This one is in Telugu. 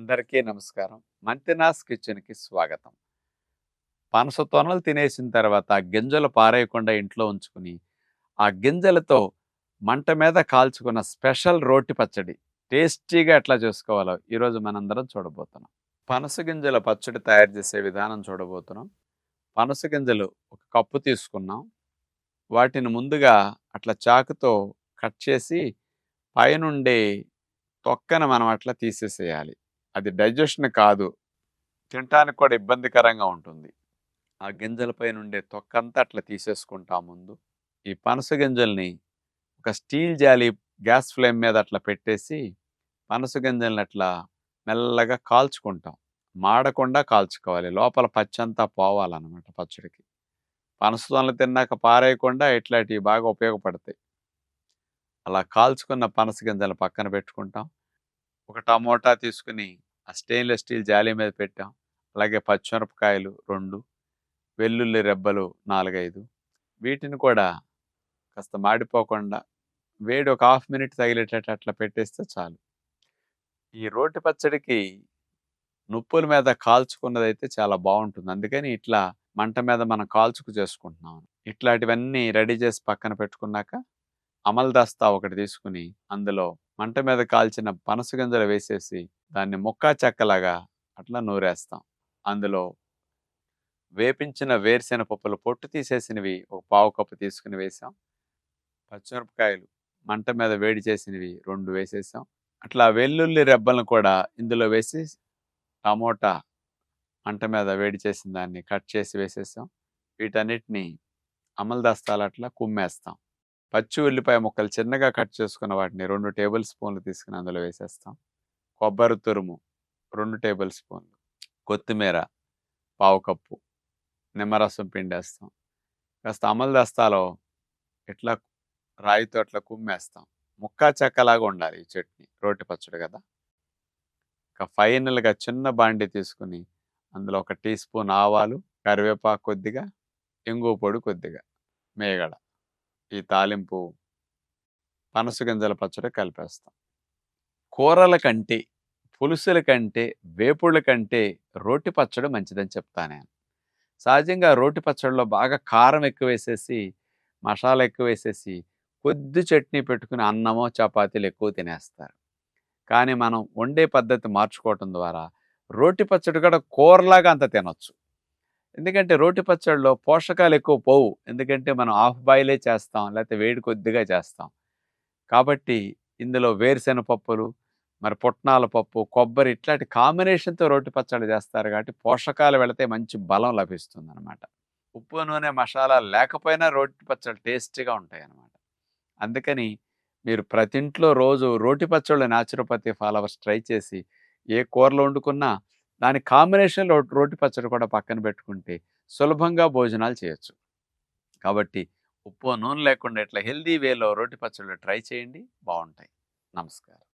అందరికీ నమస్కారం. మంతినాస్ కిచెన్కి స్వాగతం. పనస తొనలు తినేసిన తర్వాత ఆ గింజలు పారేయకుండా ఇంట్లో ఉంచుకుని ఆ గింజలతో మంట మీద కాల్చుకున్న స్పెషల్ రోటి పచ్చడి టేస్టీగా ఎట్లా చేసుకోవాలో ఈరోజు మనందరం చూడబోతున్నాం. పనస గింజల పచ్చడి తయారు చేసే విధానం చూడబోతున్నాం. పనస గింజలు ఒక కప్పు తీసుకున్నాం. వాటిని ముందుగా అట్లా చాకుతో కట్ చేసి పైనుండే తొక్కను మనం అట్లా తీసేసేయాలి. అది డైజెషన్ కాదు. తినటానికి కూడా ఇబ్బందికరంగా ఉంటుంది. ఆ గింజలపై నుండే తొక్కంతా అట్లా తీసేసుకుంటాం ముందు. ఈ పనస గింజల్ని ఒక స్టీల్ జాలి గ్యాస్ ఫ్లేమ్ మీద అట్లా పెట్టేసి పనస గింజల్ని అట్లా మెల్లగా కాల్చుకుంటాం. మాడకుండా కాల్చుకోవాలి. లోపల పచ్చంతా పోవాలన్నమాట పచ్చడికి. పనస తొనలు తిన్నాక పారేయకుండా ఇట్లాంటివి బాగా ఉపయోగపడతాయి. అలా కాల్చుకున్న పనస గింజలు పక్కన పెట్టుకుంటాం. ఒక టమోటా తీసుకుని ఆ స్టెయిన్లెస్ స్టీల్ జాలి మీద పెట్టాం. అలాగే పచ్చిమిరపకాయలు రెండు వెల్లుల్లి రెబ్బలు నాలుగైదు. వీటిని కూడా కాస్త మాడిపోకుండా వేడి ఒక హాఫ్ మినిట్ తగిలేటట్టు అట్లా పెట్టేస్తే చాలు. ఈ రోటి పచ్చడికి నుప్పుల మీద కాల్చుకున్నదైతే చాలా బాగుంటుంది. అందుకని ఇట్లా మంట మీద మనం కాల్చుకు చేసుకుంటున్నాం. ఇట్లాంటివన్నీ రెడీ చేసి పక్కన పెట్టుకున్నాక అమల్ దస్తా ఒకటి తీసుకుని అందులో మంట మీద కాల్చిన పనస గింజలు వేసేసి దాన్ని మొక్కా చెక్కలాగా అట్లా నూరేస్తాం. అందులో వేపించిన వేరుశెన పప్పులు పొట్టు తీసేసినవి ఒక పావు కప్పు తీసుకుని వేసాం. పచ్చిమిరపకాయలు మంట మీద వేడి చేసినవి రెండు వేసేసాం. అట్లా వెల్లుల్లి రెబ్బలను కూడా ఇందులో వేసి టమోటా మంట మీద వేడి చేసిన దాన్ని కట్ చేసి వేసేసాం. వీటన్నిటిని అమలు దస్తాలు అట్లా కుమ్మేస్తాం. పచ్చి ఉల్లిపాయ ముక్కలు చిన్నగా కట్ చేసుకున్న వాటిని రెండు టేబుల్ స్పూన్లు తీసుకుని అందులో వేసేస్తాం. కొబ్బరి తురుము రెండు టేబుల్ స్పూన్లు. కొత్తిమీర పావు కప్పు. నిమ్మరసం పిండేస్తాం కాస్త అమలు దస్తాలో ఇట్లా రాయితో అట్లా కుమ్మేస్తాం. ముక్కా చెక్కలాగా ఉండాలి ఈ చట్నీ రోటి పచ్చడి కదా. ఇక ఫైనల్గా చిన్న బాండి తీసుకుని అందులో ఒక టీ స్పూన్ ఆవాలు కరివేపాకు కొద్దిగా ఇంగువ పొడి కొద్దిగా మేగడ. ఈ తాలింపు పనస గింజల పచ్చడి కలిపేస్తాం. కూరల కంటే పులుసుల కంటే వేపుళ్ళ కంటే రోటి పచ్చడి మంచిదని చెప్తాను నేను. సహజంగా రోటి పచ్చడిలో బాగా కారం ఎక్కువ వేసేసి మసాలా ఎక్కువ వేసేసి కొద్ది చట్నీ పెట్టుకుని అన్నమో చపాతీలు ఎక్కువ తినేస్తారు. కానీ మనం వండే పద్ధతి మార్చుకోవటం ద్వారా రోటి పచ్చడి కూడా కూరలాగా అంత తినొచ్చు. ఎందుకంటే రోటి పచ్చడిలో పోషకాలు ఎక్కువ పోవు. ఎందుకంటే మనం హాఫ్ బాయిలే చేస్తాం లేకపోతే వేడి కొద్దిగా చేస్తాం. కాబట్టి ఇందులో వేరుశెనగ పప్పులు మరి పుట్నాల పప్పు కొబ్బరి ఇట్లాంటి కాంబినేషన్తో రోటి పచ్చడి చేస్తారు కాబట్టి పోషకాలు వెళితే మంచి బలం లభిస్తుంది అనమాట ఉప్పు నూనె మసాలా లేకపోయినా రోటి పచ్చడి టేస్టీగా ఉంటాయి అనమాట అందుకని మీరు ప్రతి ఇంట్లో రోజు రోటి పచ్చళ్ళు న్యాచురోపతి ఫాలోవర్స్ ట్రై చేసి ఏ కూరలో వండుకున్నా దాని కాంబినేషన్లో రోటి పచ్చడి కూడా పక్కన పెట్టుకుంటే సులభంగా భోజనాలు చేయొచ్చు. కాబట్టి ఉప్పు నూనె లేకుండా ఇట్లా హెల్దీ వేలో రోటి పచ్చళ్ళు ట్రై చేయండి. బాగుంటాయి. నమస్కారం.